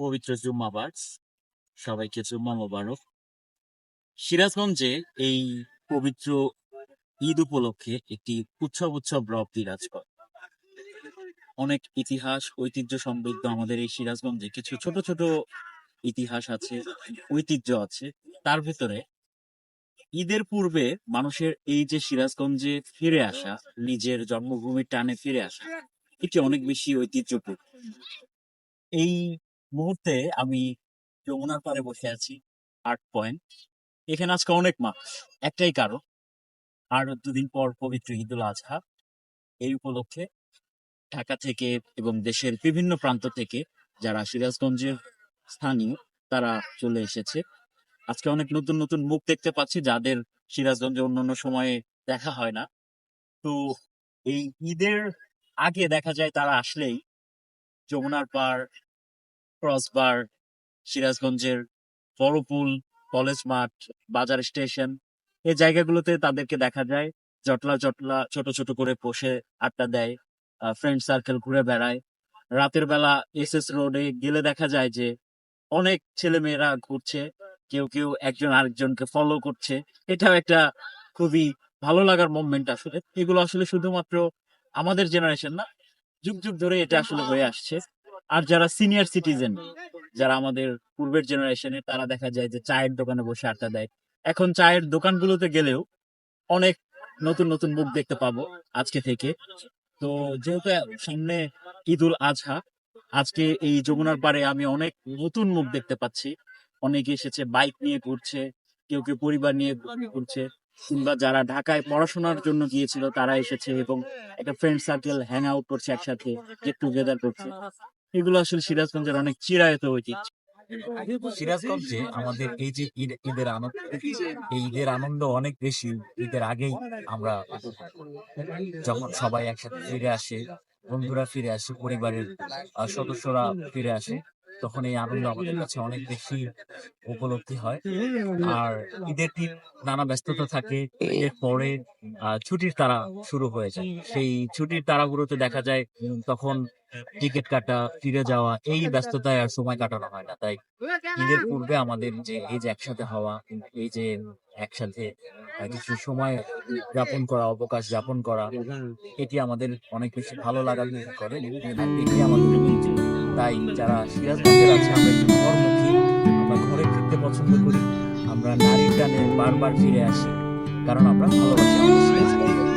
পবিত্র জুম্মাবাদ সবাইকে জুম্মা মোবারক। সিরাজগঞ্জে এই পবিত্র ঈদ উপলক্ষে একটি উৎসব উৎসব রব বিরাজ করে। অনেক ইতিহাস, ঐতিহ্য সমৃদ্ধ আমাদের এই সিরাজগঞ্জে। কিছু ছোট ছোট ইতিহাস আছে, ঐতিহ্য আছে। তার ভেতরে ঈদের পূর্বে মানুষের এই যে সিরাজগঞ্জে ফিরে আসা, নিজের জন্মভূমির টানে ফিরে আসা, এটি অনেক বেশি ঐতিহ্যপূর্ণ। এই মুহূর্তে আমি যমুনার পাড়ে বসে আছি আট পয়েন্ট এখানে আজকে অনেক মানুষ, একটাই কারণ। আর দুদিন পর পবিত্র ঈদুল আজহা। এই উপলক্ষে ঢাকা থেকে এবং দেশের বিভিন্ন প্রান্ত থেকে যারা সিরাজগঞ্জের স্থানীয়, তারা চলে এসেছে। আজকে অনেক নতুন নতুন মুখ দেখতে পাচ্ছি, যাদের সিরাজগঞ্জে অন্যান্য সময়ে দেখা হয় না। তো এই ঈদের আগে দেখা যায় তারা আসলেই যমুনার পাড় ক্রসবার সিরাজগঞ্জের বড়পুল কলেজ মাঠ, বাজার স্টেশন, এই জায়গাগুলোতে তাদেরকে দেখা যায়। জটলা জটলা ছোট ছোট করে বসে আড্ডা দেয় ফ্রেন্ড সার্কেল ঘুরে বেড়ায়। রাতের বেলা এস এস রোডে গেলে দেখা যায় যে অনেক ছেলে মেয়েরা ঘুরছে, কেউ কেউ একজন আরেকজনকে ফলো করছে। এটাও একটা খুবই ভালো লাগার মোমেন্ট আসলে। এগুলো আসলে শুধুমাত্র আমাদের জেনারেশন না যুগ যুগ ধরে এটা আসলে হয়ে আসছে। আর যারা সিনিয়র সিটিজেন যারা আমাদের পূর্বের জেনারেশনে তারা দেখা যায় যে চায়ের দোকানে বসে আড্ডা দেয়। এখন চায়ের দোকানগুলোতে গেলেও অনেক নতুন নতুন মুখ দেখতে পাবো আজকে থেকে। তো যেহেতু সামনে ঈদুল আজহা, আজকে এই যমুনার পাড়ে আমি অনেক নতুন মুখ দেখতে পাচ্ছি। অনেকে এসেছে বাইক নিয়ে ঘুরছে, কেউ কেউ পরিবার নিয়ে ঘুরছে। কিংবা যারা ঢাকায় পড়াশোনার জন্য গিয়েছিল, তারা এসেছে এবং একটা ফ্রেন্ড সার্কেল হ্যাং আউট করছে একসাথে গেট টুগেদার করছে। এগুলো আসলে সিরাজগঞ্জের অনেক চিরায়ত ঐতিহ্য। সিরাজগঞ্জে আমাদের এই যে ঈদ, ঈদের আনন্দ, এই ঈদের আনন্দ অনেক বেশি। ঈদের আগেই আমরা যখন সবাই একসাথে ফিরে আসে, বন্ধুরা ফিরে আসে, পরিবারের সদস্যরা ফিরে আসে তখন এই আনন্দ আমাদের কাছে অনেক বেশি উপলব্ধি হয়। আর ঈদের দিন নানা ব্যস্ততা থাকে, ঈদের পরে ছুটির তারা শুরু হয়ে যায়। সেই ছুটির তারাগুলোতে দেখা যায়, তখন টিকিট কাটা, ফিরে যাওয়া, এই ব্যস্ততায় আর সময় কাটানো হয় না। তাই ঈদের পূর্বে আমাদের যে, এই যে একসাথে হওয়া, এই যে একসাথে কিছু সময় যাপন করা, অবকাশ যাপন করা, এটি আমাদের অনেক বেশি ভালো লাগা করে। এটি আমাদের। তাই যারা সিরাজগঞ্জের আছে, আমরা একটু ঘরমুখী আমরা ঘরে ফিরতে পছন্দ করি। আমরা নারীর টানে বারবার ফিরে আসি। কারণ আমরা ভালোবাসি আমাদের সিরাজগঞ্জ।